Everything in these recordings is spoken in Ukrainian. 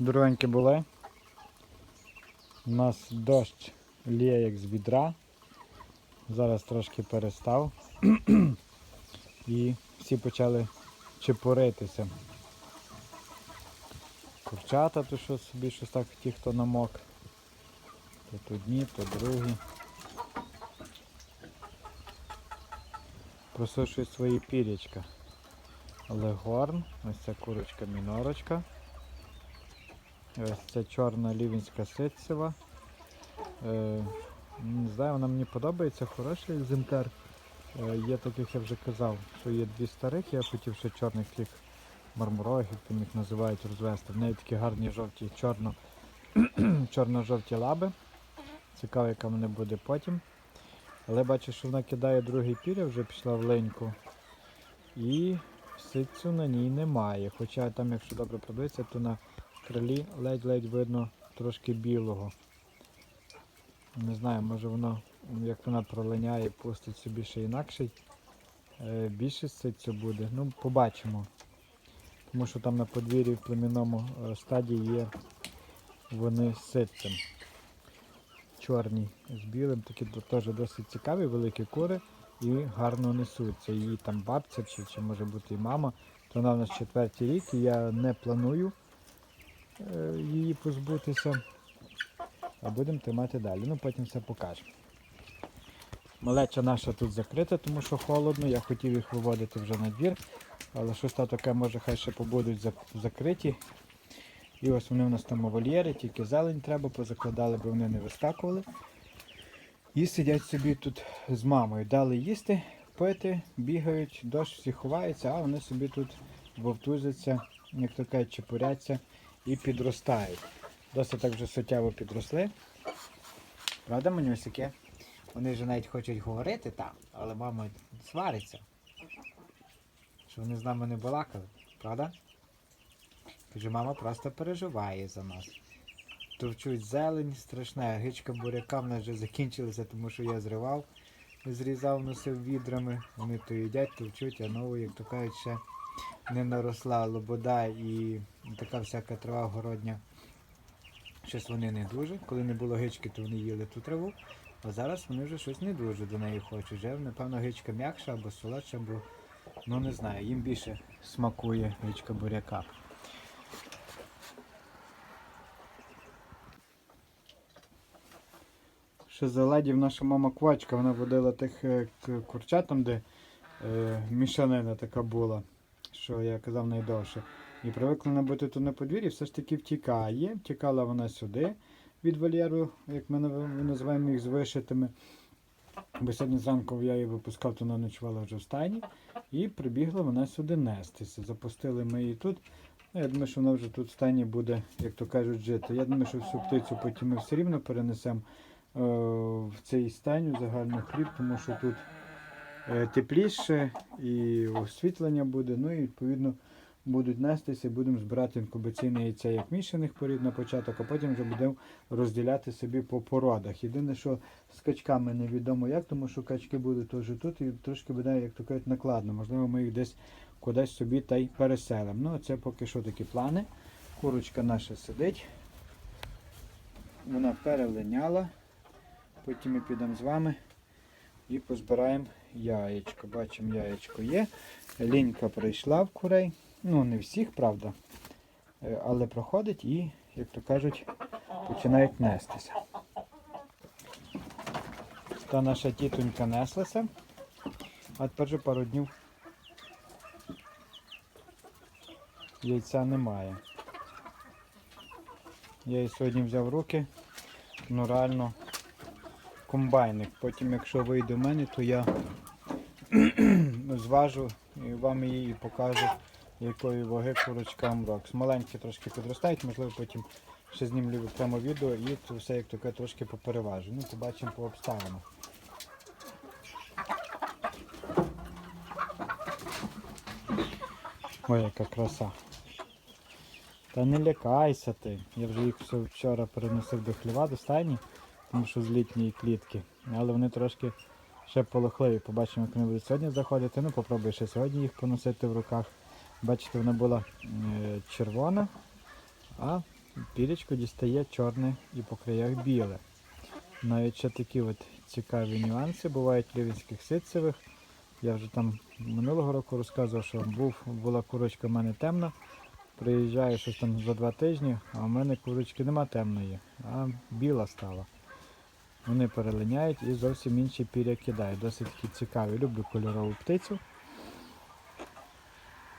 Дорогенькі були. У нас дощ лє як з відра. Зараз трошки перестав. І всі почали чепуритися. Курчата, то що собі щось так ті, хто намок. То одні, то другі. Просушують свої пірячка. Легорн, ось ця курочка мінорочка. Ось ця чорна лівінська ситцева. Е, не знаю, вона мені подобається, хороший екземпляр. Е, є таких, я вже казав, що є дві старих, я хотів ще чорних тих мармурових, як їх називають, розвести. В неї такі гарні жовті, чорно, чорно-жовті лаби. Цікаво, яка вона буде потім. Але бачу, що вона кидає другий піря, вже пішла в леньку. І ситцю на ній немає. Хоча там, якщо добре продивитися, то на крилі ледь-ледь видно трошки білого. Не знаю, може воно, як вона пролиняє, пустить собі ще інакший. Е, Більше ситцю буде. Ну, побачимо. Тому що там на подвір'ї в племінному е, стадії є вони ситцем. Чорні з білим, такі теж досить цікаві, великі кури і гарно несуться. Її там бабця чи, чи може бути і мама. То вона в нас четвертий рік і я не планую її позбутися. А будемо тримати далі. Ну потім все покажемо. Малеча наша тут закрита, тому що холодно. Я хотів їх виводити вже на двір. Але щось та таке, може, хай ще побудуть закриті. І ось вони у нас там у вольєрі, тільки зелень треба, позакладали, бо вони не вискакували. І сидять собі тут з мамою. Дали їсти, пити, бігають, дощ всі ховається, а вони собі тут вовтузяться, як то кажуть, чепуряться і підростають. Досить так вже суттєво підросли. Правда, манюсики? Вони вже навіть хочуть говорити, так, але мама свариться. Що вони з нами не балакали, правда? Каже, мама просто переживає за нас. Товчуть зелень, страшне, гичка буряка в нас вже закінчилася, тому що я зривав, зрізав, носив відрами. Вони то їдять, товчуть, а нову, як то кажуть, ще не наросла лобода і така всяка трава городня. Щось вони не дуже. Коли не було гички, то вони їли ту траву. А зараз вони вже щось не дуже до неї хочуть. Вже, напевно, гичка м'якша або солодша, або ну не знаю, їм більше смакує гичка буряка. Ще заладів наша мама квачка, вона водила тих е, к- курчат там, де е, мішанина така була, що я казав найдовше. І привикла вона бути тут на подвір'ї, все ж таки втікає. Втікала вона сюди від вольєру, як ми називаємо їх з вишитими. Бо сьогодні зранку я її випускав, то вона ночувала вже в стайні. І прибігла вона сюди нестися. Запустили ми її тут. Я думаю, що вона вже тут в стайні буде, як то кажуть, жити. Я думаю, що всю птицю потім ми все рівно перенесемо е, в цей стайню загальний хліб, тому що тут тепліше і освітлення буде. Ну і відповідно будуть нестися, будемо збирати інкубаційне яйця як мішаних порід на початок, а потім вже будемо розділяти собі по породах. Єдине, що з качками невідомо як, тому що качки будуть теж тут і трошки буде, як то кажуть, накладно. Можливо, ми їх десь кудись собі та й переселимо. Ну, це поки що такі плани. Курочка наша сидить. Вона перелиняла. Потім ми підемо з вами і позбираємо яєчко. Бачимо, яєчко є. Лінька прийшла в курей. Ну, не всіх, правда. Е, Але проходить і, як то кажуть, починають нестися. Та наша тітонька неслася. А тепер вже пару днів яйця немає. Я її сьогодні взяв руки. Ну реально комбайник. Потім, якщо вийде в мене, то я зважу і вам її покажу, якої ваги курочка Амрокс. Маленькі трошки підростають, можливо, потім ще знімлю окремо відео і це все як таке трошки попереважу. Ну, побачимо по обставинах. Ой, яка краса. Та не лякайся ти. Я вже їх все вчора переносив до хліва, до стайні, тому що з літньої клітки. Але вони трошки ще полохливі. Побачимо, як вони будуть сьогодні заходити. Ну, попробую ще сьогодні їх поносити в руках. Бачите, вона була е, червона, а пірячко дістає чорне і по краях біле. Навіть ще такі от цікаві нюанси бувають лівінських ситцевих. Я вже там минулого року розказував, що був, була курочка в мене темна. Приїжджаю щось там за два тижні, а в мене курочки нема темної, а біла стала. Вони перелиняють і зовсім інші піря кидають. Досить такі цікаві. Люблю кольорову птицю.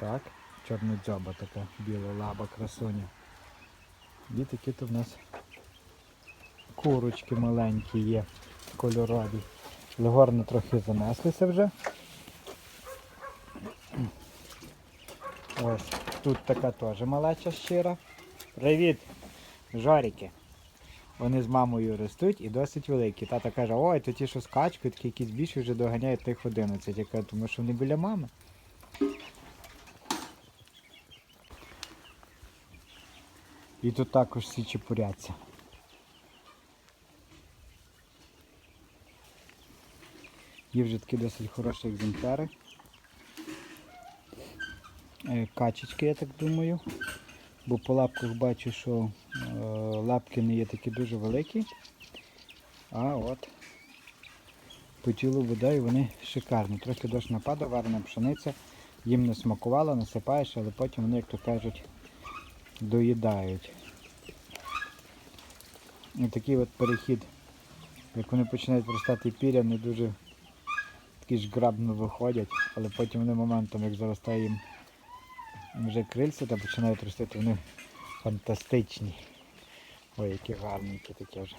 Так, чорнодзьоба така біла лаба, красуня. І такі тут в нас курочки маленькі є, кольорові. Легорно трохи занеслися вже. Ось, тут така теж малеча щира. Привіт, жоріки. Вони з мамою ростуть і досить великі. Тата каже, ой, то ті, що скачкають, такі якісь більші вже доганяють тих 11. Я кажу, тому що вони біля мами. І тут також всі чепуряться. Є вже такі досить хороші екземпляри. Е, Качечки, я так думаю. Бо по лапках бачу, що лапки не є такі дуже великі. А от по тілу вода і вони шикарні. Трохи дощ нападав, варена пшениця. Їм не смакувала, насипаєш, але потім вони, як то кажуть, доїдають. І такий от перехід, як вони починають ростати піря, не дуже такі ж грабно виходять, але потім вони моментом, як заростає їм вже крильця та починають ростити, вони фантастичні. Ой, які гарненькі такі вже.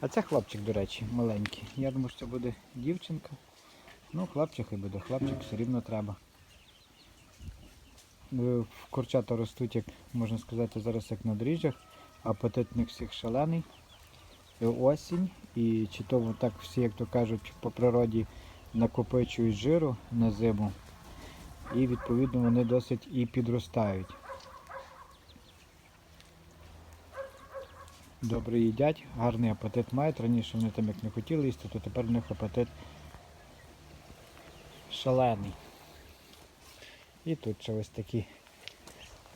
А це хлопчик, до речі, маленький. Я думаю, що це буде дівчинка. Ну, хлопчик і буде, хлопчик все рівно треба. Е, Курчата ростуть, як можна сказати, зараз як на дріжджах. Апетит в них всіх шалений. І Осінь. І чи то так всі, як то кажуть, по природі накопичують жиру на зиму. І відповідно вони досить і підростають. Добре їдять, гарний апетит мають. Раніше вони там як не хотіли їсти, то тепер у них апетит шалений. І тут ще ось такі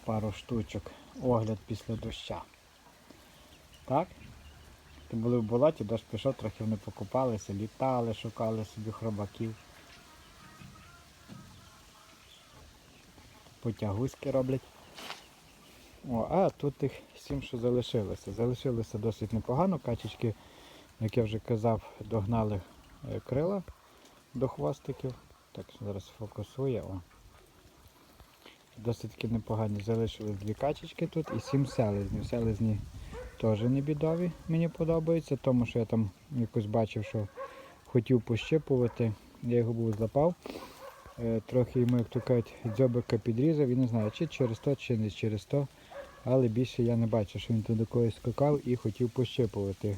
пару штучок. Огляд після доща. Так? То були в болоті, дощ пішов, трохи вони покупалися, літали, шукали собі хробаків. Потягуськи роблять. О, а тут тих сім, що залишилося. Залишилося досить непогано. Качечки, як я вже казав, догнали е, крила до хвостиків. Так, зараз фокусує. О. Досить таки непогані. Залишились дві качечки тут і сім селезнів. Селезні теж не бідові, мені подобаються, тому що я там якось бачив, що хотів пощипувати, я його був злапав. Е, Трохи йому, як то кажуть, дзьобика підрізав і не знаю, чи через то, чи не через то. Але більше я не бачив, що він туди когось скакав і хотів пощипувати.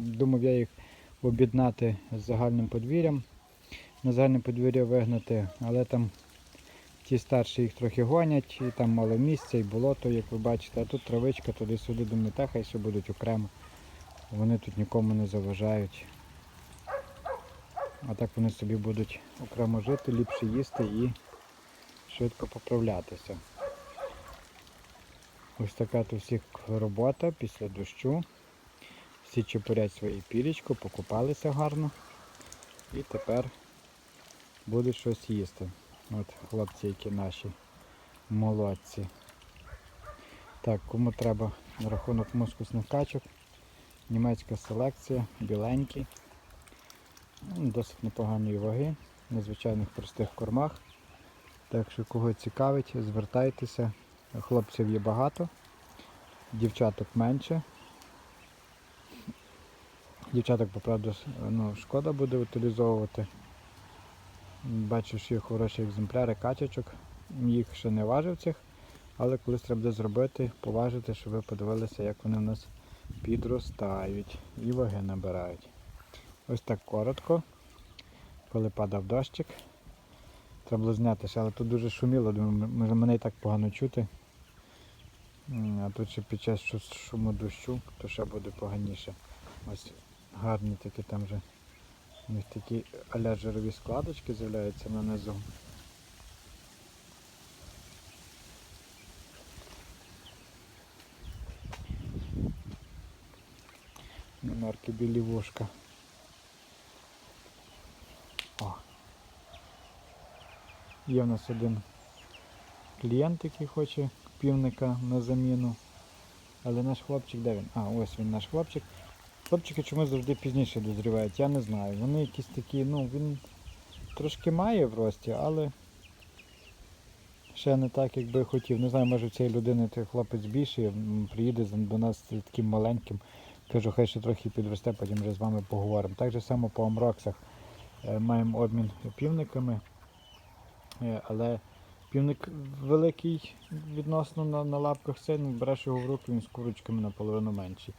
Думав я їх об'єднати з загальним подвір'ям, на загальне подвір'я вигнати, але там ті старші їх трохи гонять, і там мало місця, і болото, як ви бачите, а тут травичка туди-сюди, думаю, та хай ще будуть окремо. Вони тут нікому не заважають. А так вони собі будуть окремо жити, ліпше їсти і швидко поправлятися. Ось така тут всіх робота після дощу. Всі чепурять своє пірічко, покупалися гарно. І тепер будуть щось їсти. От хлопці, які наші молодці. Так, кому треба на рахунок мускусних качок. Німецька селекція, біленький. Ну, Досить непоганої ваги, на звичайних простих кормах. Так що кого цікавить, звертайтеся. Хлопців є багато, дівчаток менше. Дівчаток, поправду, ну, шкода буде утилізовувати. Бачу, що є хороші екземпляри качечок. Їх ще не важив цих, але колись треба буде зробити, поважити, щоб ви подивилися, як вони в нас підростають і ваги набирають. Ось так коротко, коли падав дощик. Треба було знятися, але тут дуже шуміло, думаю, мене і так погано чути. А тут ще під час шуму дощу, то ще буде поганіше. Ось гарні такі там вже у них такі аля жирові складочки з'являються на низу. Марки білі вошка. О. Є в нас один клієнт, який хоче півника на заміну. Але наш хлопчик, де він? А, ось він наш хлопчик. Хлопчики чомусь завжди пізніше дозрівають, я не знаю. Вони якісь такі, ну, він трошки має в рості, але ще не так, як би хотів. Не знаю, може в цієї людини той хлопець більший, приїде до нас таким маленьким. Кажу, хай ще трохи підросте, потім вже з вами поговоримо. Так же само по амроксах маємо обмін півниками. Е, Але півник великий відносно на, на лапках ну, береш його в руки, він з курочками наполовину менший.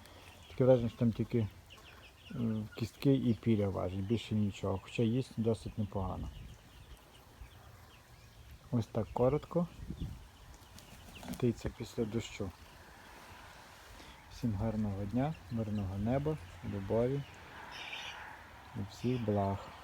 Таке враження, що там тільки е, кістки і піря важить, більше нічого. Хоча їсть досить непогано. Ось так коротко. Птиця після дощу. Всім гарного дня, мирного неба, любові і всіх благ.